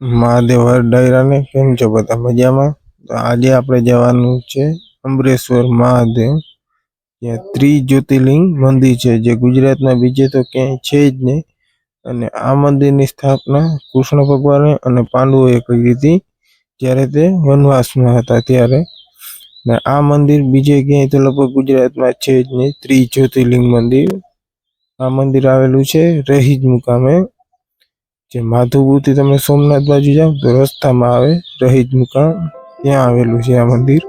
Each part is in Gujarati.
મહાદેવ ડાયરાને કેમ છો બધા મજામાં? તો આજે આપણે જવાનું છે અમરેશ્વર મહાદેવ ત્યાં ત્રિજ્યોતિર્લિંગ મંદિર છે, જે ગુજરાતમાં બીજે તો ક્યાંય છે જ નહીં. અને આ મંદિરની સ્થાપના કૃષ્ણ ભગવાને અને પાંડવોએ કરી હતી, જ્યારે તે વનવાસમાં હતા ત્યારે. ને આ મંદિર બીજે ક્યાંય તો લગભગ ગુજરાતમાં છે જ નહીં, ત્રિજ્યોતિર્લિંગ મંદિર. આ મંદિર આવેલું છે રહીજ મુકામે. જે માધવપુરથી તમે સોમનાથ બાજુ જાઓ તો રસ્તામાં આવે રહીજ મુકામ ત્યાં આવેલું છે આ મંદિર.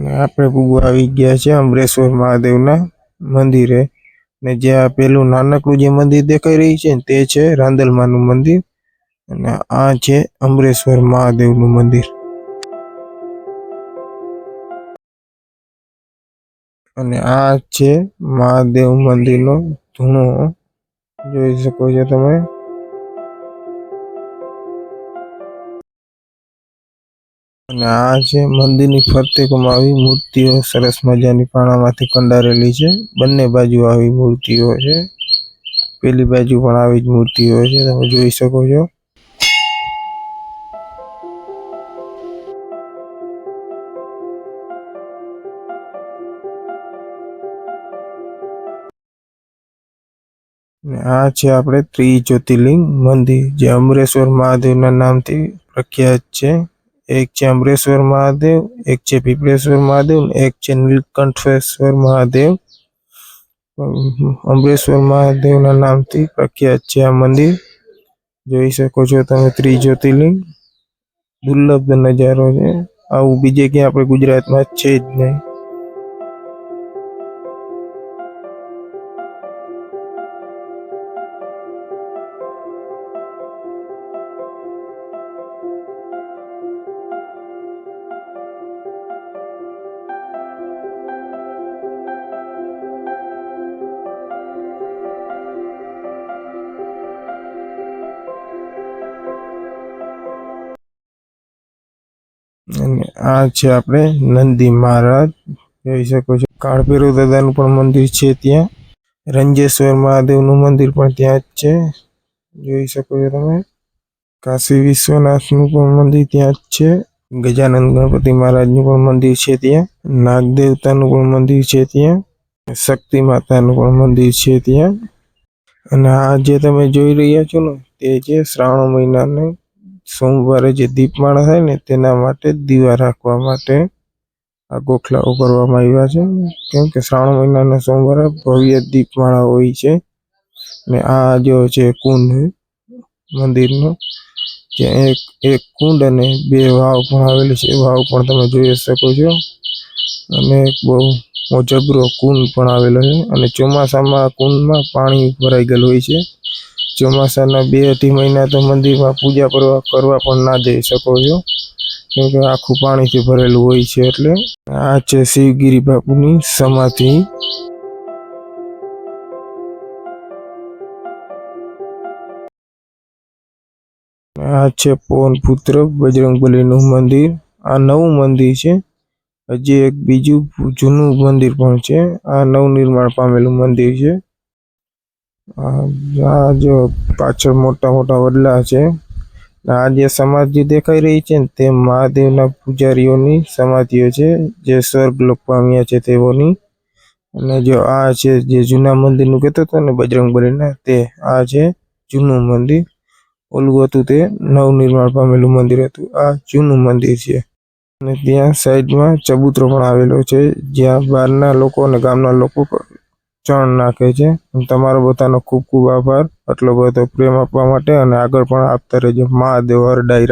અને આપણે પૂગવા આવી ગયા છે અમરેશ્વર મહાદેવના મંદિરે. ને જે આ પેલું નાનકડું જે મંદિર દેખાઈ રહી છે તે છે રાંદલમાનું મંદિર. અને આ છે અમરેશ્વર મહાદેવનું મંદિર. અને આ છે મહાદેવ મંદિરનો ધૂણો. જોઈ શકો છો તમે. અને આ છે મંદિરની ફરતે આવી મૂર્તિઓ સરસ મજાની પાણામાંથી કંડારેલી છે. બંને બાજુ આવી મૂર્તિઓ છે. પેલી બાજુ પણ આવી જ મૂર્તિઓ છે. તમે જોઈ શકો છો. આ છે આપણે ત્રિજ્યોતિર્લિંગ મંદિર, જે અમરેશ્વર મહાદેવના નામથી પ્રખ્યાત છે. એક છે અમરેશ્વર મહાદેવ, એક છે પીપળેશ્વર મહાદેવ એક છે નીલકંઠેશ્વર મહાદેવ. અમરેશ્વર મહાદેવના નામથી પ્રખ્યાત છે આ મંદિર. જોઈ શકો છો તમે ત્રિજ્યોતિર્લિંગ. દુર્લભ નજારો છે. આવું બીજે ક્યાં આપણે ગુજરાતમાં છે જ નહીં. અને આ છે આપણે નંદી મહારાજ, જોઈ શકો છો. કાળભૈરવ દાદાનું પણ મંદિર છે ત્યાં. રંજેશ્વર મહાદેવનું મંદિર પણ ત્યાં જ છે. જોઈ શકો છો તમે. કાશી વિશ્વનાથનું પણ મંદિર ત્યાં જ છે. ગજાનંદ ગણપતિ મહારાજનું પણ મંદિર છે ત્યાં. નાગદેવતાનું પણ મંદિર છે ત્યાં. શક્તિ માતાનું પણ મંદિર છે ત્યાં. અને આ જે તમે જોઈ રહ્યા છો ને, તે છે શ્રાવણ મહિનાને સોમવારે જે દીપમાળા થાય ને તેના માટે દીવા રાખવા માટે આ ગોખલાઓ કરવામાં આવ્યા છે. કેમ કે શ્રાવણ મહિનાના સોમવારે ભવ્ય દીપમાળા હોય છે. ને આ જો છે કુંડ મંદિરનો, જ્યાં એક એક કુંડ અને બે વાવ પણ આવેલી છે. વાવ પણ તમે જોઈ શકો છો. અને બહુ મોજબરો કુંડ પણ આવેલો છે અને ચોમાસામાં કુંડમાં પાણી ભરાઈ ગયેલું હોય છે. ચોમાસાના બે અઢી મહિના તો મંદિરમાં પૂજા કરવા કરવા પણ ના જઈ શકો છો. કેમ કે આખું પાણીથી ભરેલું હોય છે એટલે આ છે શિવગીરી બાપુની સમાધિ. આ છે પવન પુત્ર બજરંગબલીનું મંદિર. આ નવું મંદિર છે. હજી એક બીજું જૂનું મંદિર પણ છે. આ નવનિર્માણ પામેલું મંદિર છે. આ જો પાછળ મોટા મોટા વડલા છે. આ જે સમાધિ દેખાઈ રહી છે ને તે મહાદેવના પૂજારીઓની સમાધિઓ છે, જે સ્વર્ગ લોક પામ્યા છે તેઓની. અને જો આ છે જે જૂના મંદિરનું કહેતો હતો ને બજરંગબલીના તે આ છે જૂનું મંદિર. ઓલું હતું તે નવનિર્માણ પામેલું મંદિર હતું. આ જૂનું મંદિર છે. અને ત્યાં સાઈડમાં ચબૂતરો પણ આવેલો છે, જ્યાં બહારના લોકો અને ગામના લોકો ચણ નાખે છે. તમારો બધાનો ખૂબ ખૂબ આભાર. આટલો બધો પ્રેમ આપવા માટે અને આગળ પણ આપતા રહેજો. મહાદેવ હર ડાયરા.